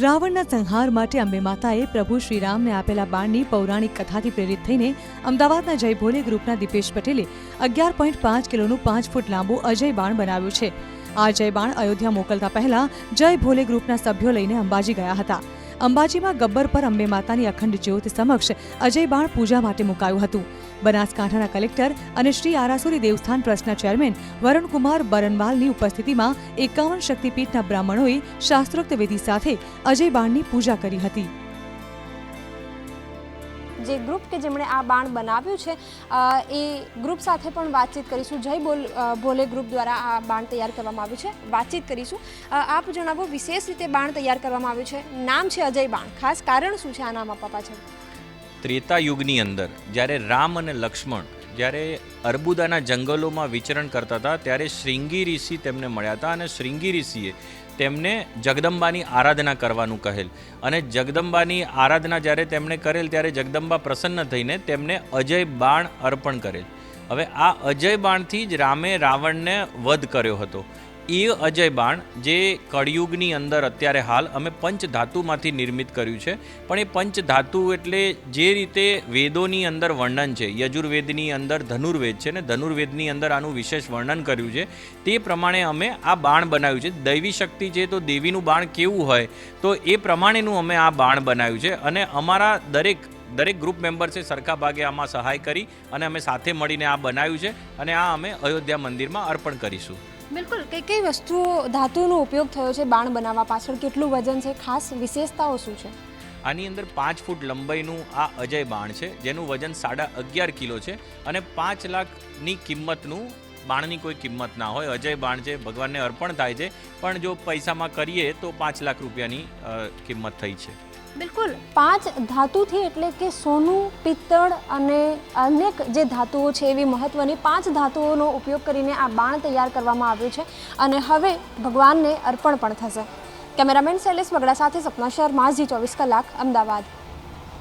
રાવણના સંહાર માટે અંબે માતાએ પ્રભુ શ્રીરામને આપેલા બાણની પૌરાણિક કથાથી પ્રેરિત થઈને અમદાવાદના જય ભોલે ગ્રુપના દિપેશ પટેલે અગિયાર પોઈન્ટ પાંચ કિલોનું પાંચ ફૂટ લાંબુ અજય બાણ બનાવ્યું છે. આ જય બાણ અયોધ્યા મોકલતા પહેલા જય ભોલે ગ્રુપના સભ્યો લઈને અંબાજી ગયા હતા. અંબાજીમાં ગબ્બર પર અંબે માતાની અખંડ જ્યોત સમક્ષ અજય બાણ પૂજા માટે મુકાયું હતું. બનાસકાંઠાના કલેક્ટર અને શ્રી આરાસુરી દેવસ્થાન ટ્રસ્ટના ચેરમેન વરુણકુમાર બરનવાલની ઉપસ્થિતિમાં એકાવન શક્તિપીઠના બ્રાહ્મણોએ શાસ્ત્રોક્ત વિધિ સાથે અજય બાણની પૂજા કરી હતી. જે ગ્રુપ કે જેમણે આ બાણ બનાવ્યું છે એ ગ્રુપ સાથે પણ વાતચીત કરીશું. જય બોલ ભોલે ગ્રુપ દ્વારા આ બાણ તૈયાર કરવામાં આવ્યું છે. વાતચીત કરીશું. આપ જણાવો, વિશેષ રીતે બાણ તૈયાર કરવામાં આવ્યું છે. નામ છે અજય બાણ. ખાસ કારણ શું છે? આ નામ આપવા પાછળ. ત્રેતા યુગની અંદર જ્યારે રામ અને લક્ષ્મણ જ્યારે અર્બુદાના જંગલોમાં વિચરણ કરતા હતા, ત્યારે શ્રીંગી ઋષિ તેમને મળ્યા હતા અને શ્રીંગી ઋષિએ તેમને જગદંબાની આરાધના કરવાનું કહેલ. અને જગદંબાની આરાધના જ્યારે તેમણે કરેલ, ત્યારે જગદંબા પ્રસન્ન થઈને તેમને અજય બાણ અર્પણ કરેલ. હવે આ અજય બાણથી જ રામે રાવણને વધ કર્યો હતો. એ અજય બાણ, જે કળિયુગની અંદર અત્યારે હાલ અમે પંચધાતુમાંથી નિર્મિત કર્યું છે. પણ એ પંચધાતુ એટલે જે રીતે વેદોની અંદર વર્ણન છે, યજુર્વેદની અંદર ધનુર્વેદ છે ને ધનુર્વેદની અંદર આનું વિશેષ વર્ણન કર્યું છે, તે પ્રમાણે અમે આ બાણ બનાવ્યું છે. દૈવી શક્તિ છે તો દેવીનું બાણ કેવું હોય, તો એ પ્રમાણેનું અમે આ બાણ બનાવ્યું છે. અને અમારા દરેક દરેક ગ્રુપ મેમ્બર્સે સરખા ભાગે આમાં સહાય કરી અને અમે સાથે મળીને આ બનાવ્યું છે અને આ અમે અયોધ્યા મંદિરમાં અર્પણ કરીશું. બિલકુલ. કઈ કઈ વસ્તુઓ ધાતુનો ઉપયોગ થયો છે બાણ બનાવવા પાછળ? કેટલું વજન છે? ખાસ વિશેષતાઓ શું છે? આની અંદર પાંચ ફૂટ લંબાઈનું આ અજય બાણ છે જેનું વજન સાડા અગિયાર કિલો છે અને પાંચ લાખની કિંમતનું બાણની કોઈ કિંમત ના હોય. અજય બાણ છે, ભગવાનને અર્પણ થાય છે. પણ જો પૈસામાં કરીએ તો પાંચ લાખ રૂપિયાની કિંમત થઈ છે. બિલકુલ. પાંચ ધાતુથી એટલે કે સોનું, પિત્તળ અને અનેક જે ધાતુઓ છે એવી મહત્વની પાંચ ધાતુઓનો ઉપયોગ કરીને આ બાણ તૈયાર કરવામાં આવ્યું છે અને હવે ભગવાનને અર્પણ પણ થશે. કેમેરામેન શૈલેષ બગડા સાથે સપના શર્મા, ઝી ચોવીસ કલાક, અમદાવાદ.